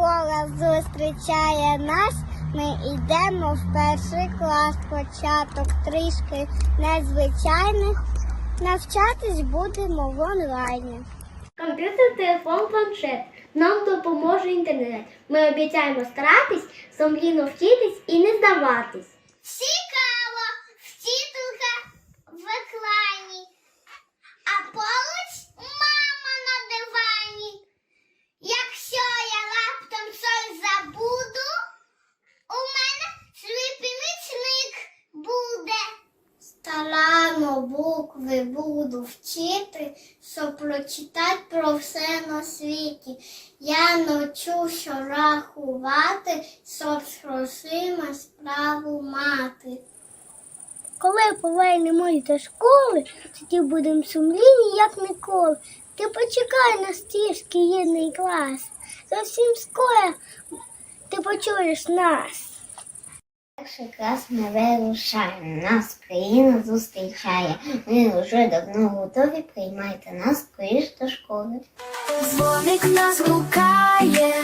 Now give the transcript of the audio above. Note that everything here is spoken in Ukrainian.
Школа зустрічає нас, ми йдемо в перший клас, початок трішки незвичайних. Навчатись будемо в онлайні. Комп'ютер, телефон, планшет. Нам допоможе інтернет. Ми обіцяємо старатись, сумлінно вчитись і не здаватись. Старанно букви буду вчити, щоб прочитати про все на світі. Я навчу, що рахувати, щоб з грошима справу мати. Коли повернемось до школи, тоді будемо сумлінні, як ніколи. Ти почекай на стіжки єдний клас. Зовсім скоро ти почуєш нас. Перший клас ми вирушаємо, нас країна зустрічає. Ми вже давно готові, приймайте нас скоріш до школи. Дзвоник нас гукає,